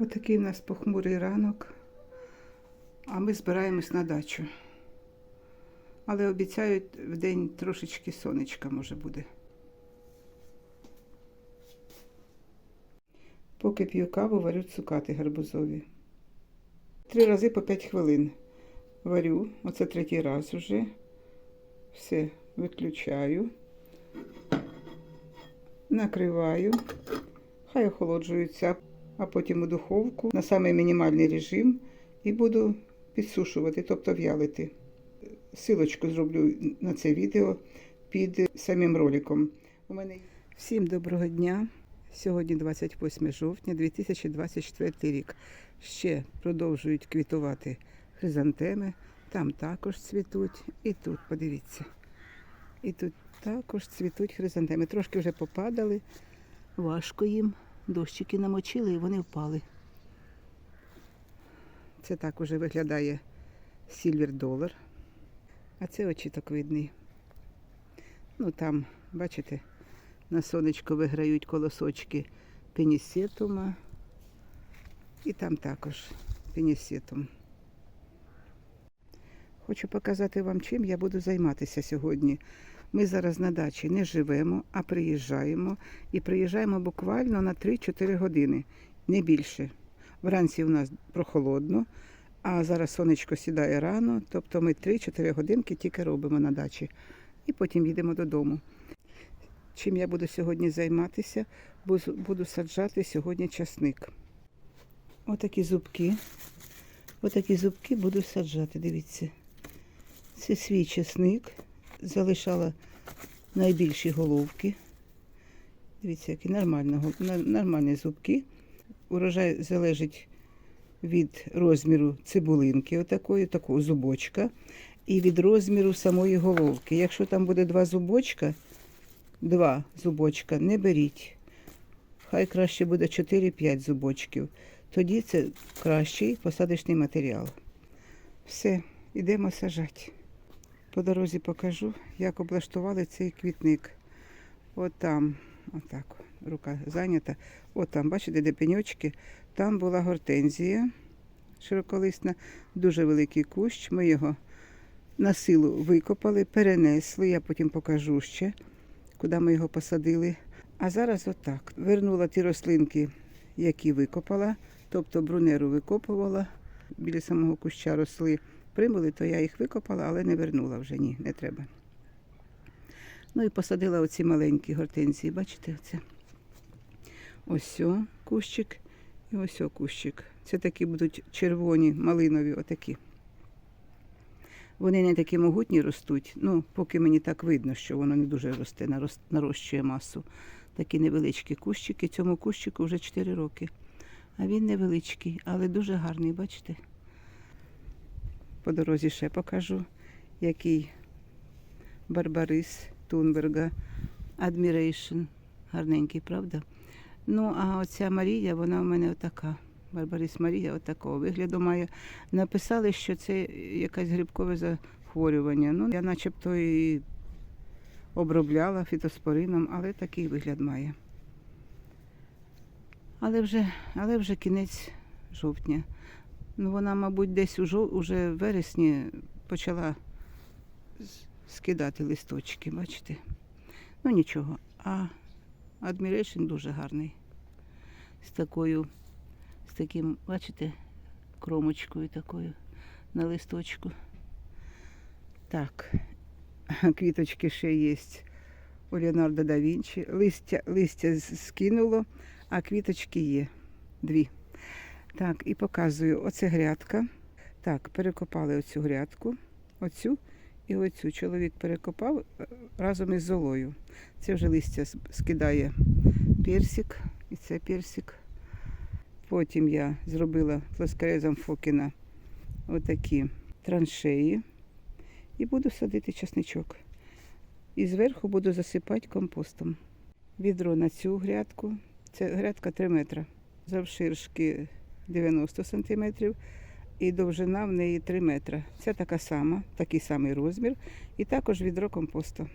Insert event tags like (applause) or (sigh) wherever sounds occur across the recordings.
Отакий у нас похмурий ранок, а ми збираємось на дачу. Але обіцяють в день трошечки сонечка може буде. Поки п'ю каву, варю цукати гарбузові. Три рази по 5 хвилин варю. Оце третій раз уже. Все виключаю. Накриваю. Хай охолоджуються, а потім у духовку на самий мінімальний режим і буду підсушувати, тобто в'ялити. Силочку зроблю на це відео під самим роликом. У мене всім доброго дня. Сьогодні 28 жовтня 2024 рік. Ще продовжують квітувати хризантеми. Там також цвітуть. І тут, подивіться. І тут також цвітуть хризантеми. Трошки вже попадали. Важко їм. Дощики намочили і вони впали. Це так уже виглядає сільвер долар. А це очіток видний. Ну там, бачите, на сонечко виграють колосочки пенісетума. І там також пенісетум. Хочу показати вам, чим я буду займатися сьогодні. Ми зараз на дачі не живемо, а приїжджаємо. І приїжджаємо буквально на 3-4 години, не більше. Вранці у нас прохолодно, а зараз сонечко сідає рано, тобто ми 3-4 годинки тільки робимо на дачі. І потім їдемо додому. Чим я буду сьогодні займатися? Буду саджати сьогодні часник. Отакі зубки. Отакі зубки буду саджати, дивіться. Це свій чесник. Залишала найбільші головки. Дивіться, які нормально, нормальні зубки. Урожай залежить від розміру цибулинки, отакої, такого зубочка, і від розміру самої головки. Якщо там буде два зубочка, два зубочка, не беріть. Хай краще буде 4-5 зубочків. Тоді це кращий посадочний матеріал. Все, йдемо сажати. По дорозі покажу, як облаштували цей квітник. От там, отак, рука зайнята. От там, бачите, де пеньочки. Там була гортензія широколисна, дуже великий кущ. Ми його на силу викопали, перенесли. Я потім покажу ще, куди ми його посадили. А зараз отак. Вернула ті рослинки, які викопала, тобто брунеру викопувала. Біля самого куща росли примули, то я їх викопала, але не вернула вже. Ні, не треба. Ну і посадила оці маленькі гортензії, бачите, оце. Ось о, кущик і ось о кущик. Це такі будуть червоні, малинові, отакі. Вони не такі могутні ростуть, ну, поки мені так видно, що воно не дуже росте, нарощує масу. Такі невеличкі кущики. Цьому кущику вже 4 роки. А він невеличкий, але дуже гарний, бачите? По дорозі ще покажу, який Барбарис Тунберга Admiration. Гарненький, правда? Ну, а оця Марія, вона у мене отака. Барбарис Марія отакого вигляду має. Написали, що це якесь грибкове захворювання. Ну, я начебто і обробляла фітоспорином, але такий вигляд має. Але вже, але вже кінець жовтня. Ну, вона, мабуть, десь у жов... уже в вересні почала скидати листочки, бачите? Ну нічого. А Admiration дуже гарний. З такою, з таким, бачите, кромочкою такою на листочку. Так, (laughs) квіточки ще є у Леонардо да Вінчі. Листя, листя скинуло, а квіточки є. Дві. Так, і показую. Оце грядка. Так, перекопали оцю грядку, оцю і оцю. Чоловік перекопав е, разом із золою. Це вже листя скидає персик, і це персик. Потім я зробила плоскорезом Фокіна отакі траншеї і буду садити часничок. І зверху буду засипати компостом. Відро на цю грядку. Це грядка 3 метри. Завширшки 90 сантиметрів і довжина в неї 3 метри. Це така сама, такий самий розмір. І також відро компосту.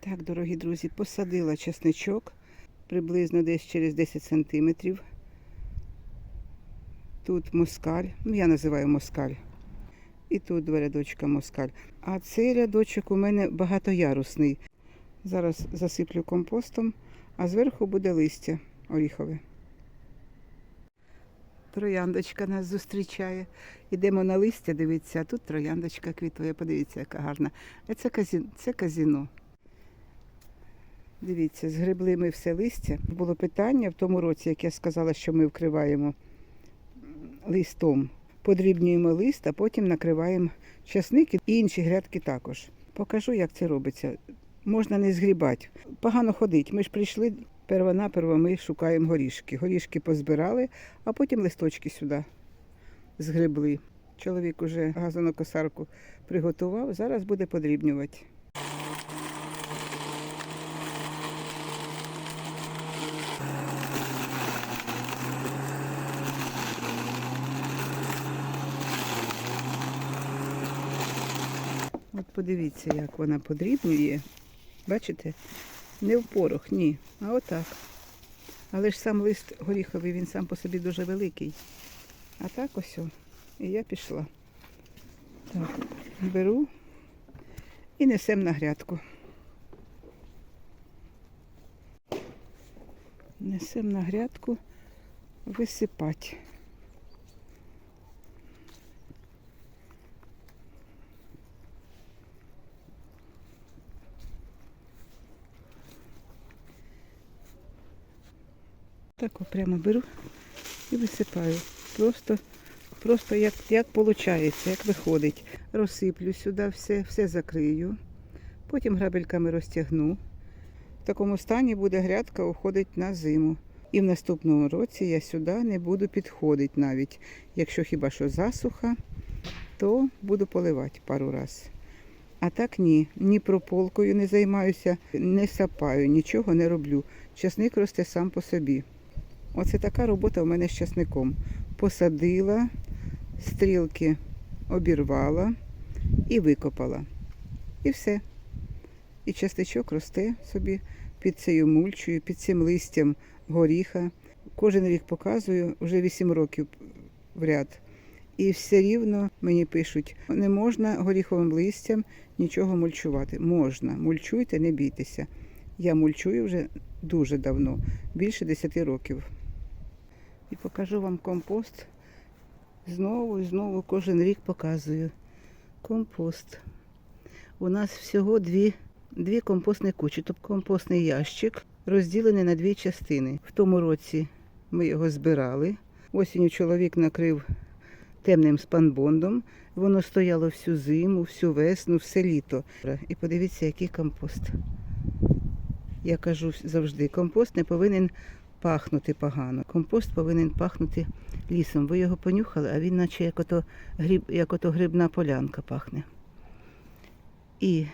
Так, дорогі друзі, посадила чесничок приблизно десь через 10 сантиметрів. Тут москаль, ну я називаю москаль. І тут два рядочка москаль. А цей рядочок у мене багатоярусний. Зараз засиплю компостом, а зверху буде листя оріхове. Трояндочка нас зустрічає. Ідемо на листя, дивіться, а тут трояндочка квітує. Подивіться, яка гарна. А Це, казі... це казіно. Дивіться, згребли ми все листя. Було питання в тому році, як я сказала, що ми вкриваємо листом. Подрібнюємо лист, а потім накриваємо часник і інші грядки також. Покажу, як це робиться. Можна не згрібати. Погано ходить. Ми ж прийшли перво-наперво, ми шукаємо горішки. Горішки позбирали, а потім листочки сюди згребли. Чоловік уже газонокосарку приготував, зараз буде подрібнювати. От подивіться, як вона подрібнює. Бачите? Не в порох, ні, а отак. Але ж сам лист горіховий, він сам по собі дуже великий. А так ось. о. І я пішла. Так, беру і несем на грядку. Несем на грядку висипати. Так от прямо беру і висипаю. Просто, просто як, як виходить, як виходить. Розсиплю сюди все, все закрию. Потім грабельками розтягну. В такому стані буде грядка уходить на зиму. І в наступному році я сюди не буду підходити навіть. Якщо хіба що засуха, то буду поливати пару раз. А так ні, ні прополкою не займаюся, не сапаю, нічого не роблю. Часник росте сам по собі. Оце така робота у мене з часником. Посадила, стрілки обірвала і викопала. І все. І частичок росте собі під цією мульчою, під цим листям горіха. Кожен рік показую, вже 8 років в ряд. І все рівно мені пишуть, не можна горіховим листям нічого мульчувати. Можна, мульчуйте, не бійтеся. Я мульчую вже дуже давно, більше 10 років. І покажу вам компост. Знову і знову кожен рік показую. Компост. У нас всього дві, дві компостні кучі, тобто компостний ящик розділений на дві частини. В тому році ми його збирали. Осінню чоловік накрив темним спанбондом. Воно стояло всю зиму, всю весну, все літо. І подивіться, який компост. Я кажу завжди, компост не повинен пахнути погано. Компост повинен пахнути лісом. Ви його понюхали, а він наче як ото, гриб, як ото грибна полянка пахне. І,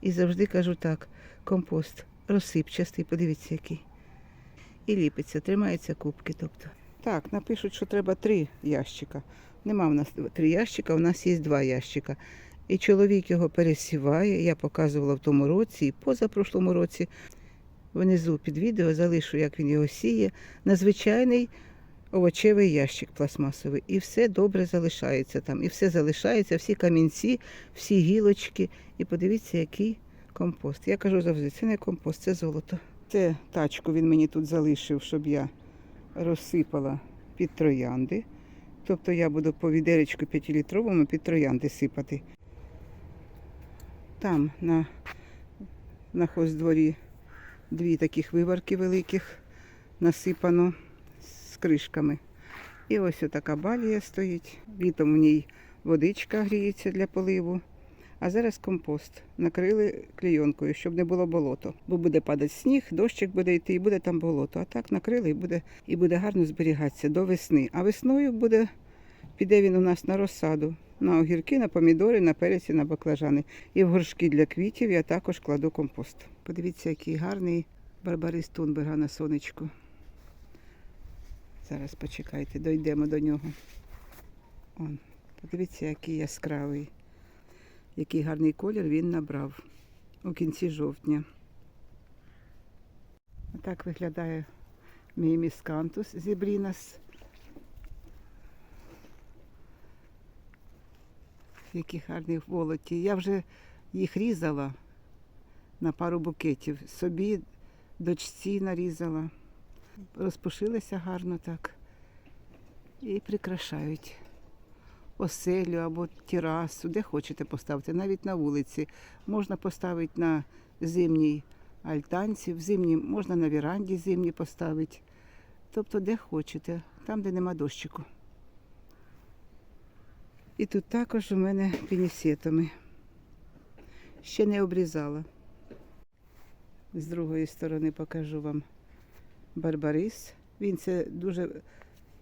і завжди кажу так, компост розсипчастий, подивіться який. І ліпиться, тримаються кубки. Тобто. Так, напишуть, що треба три ящика. Нема в нас три ящика, у нас є два ящика. І чоловік його пересіває. Я показувала в тому році і позапрошлому році. Внизу під відео залишу, як він його сіє, на звичайний овочевий ящик пластмасовий. І все добре залишається там. І все залишається, всі камінці, всі гілочки. І подивіться, який компост. Я кажу завжди, це не компост, це золото. Це тачку він мені тут залишив, щоб я розсипала під троянди. Тобто я буду по відеречку 5-літровому під троянди сипати. Там на, на хоздворі дві таких виварки великих насипано з кришками. І ось така балія стоїть. Літом в ній водичка гріється для поливу. А зараз компост. Накрили клейонкою, щоб не було болото. Бо буде падати сніг, дощик буде йти і буде там болото. А так накрили і буде, і буде гарно зберігатися до весни. А весною буде, піде він у нас на розсаду. На огірки, на помідори, на переці, на баклажани. І в горшки для квітів я також кладу компост. Подивіться, який гарний Барбарист Тунберга на сонечку. Зараз почекайте, дойдемо до нього. Он. Подивіться, який яскравий, який гарний колір він набрав у кінці жовтня. Отак виглядає мій міскантус зібрінас. Які гарні волоті. Я вже їх різала на пару букетів. Собі дочці нарізала. Розпушилися гарно так. І прикрашають оселю або терасу, де хочете поставити, навіть на вулиці. Можна поставити на зимній альтанці, в зимній, можна на віранді зимній поставити. Тобто де хочете, там, де нема дощику. І тут також у мене пінісетами. Ще не обрізала. З другої сторони покажу вам барбарис. Він це дуже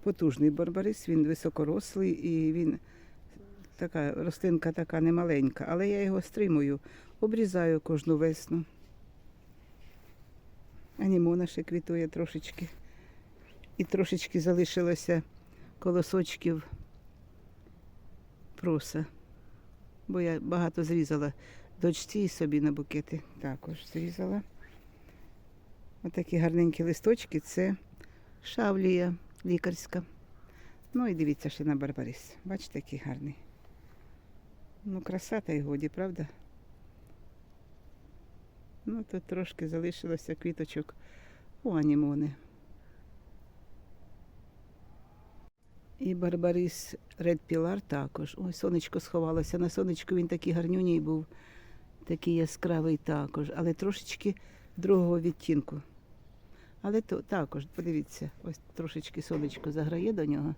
потужний барбарис, він високорослий і він така рослинка така немаленька, але я його стримую, обрізаю кожну весну. Анімона ще квітує трошечки. І трошечки залишилося колосочків проса. Бо я багато зрізала дочці і собі на букети також зрізала. Отакі гарненькі листочки це шавлія лікарська. Ну і дивіться ще на барбарис. Бачите, який гарний. Ну, краса та й годі, правда? Ну, тут трошки залишилося квіточок у анімони. І барбарис Ред Пілар також. Ой, сонечко сховалося. На сонечку він такий гарнюній був, такий яскравий також, але трошечки другого відтінку. Але то також, подивіться, ось трошечки сонечко заграє до нього.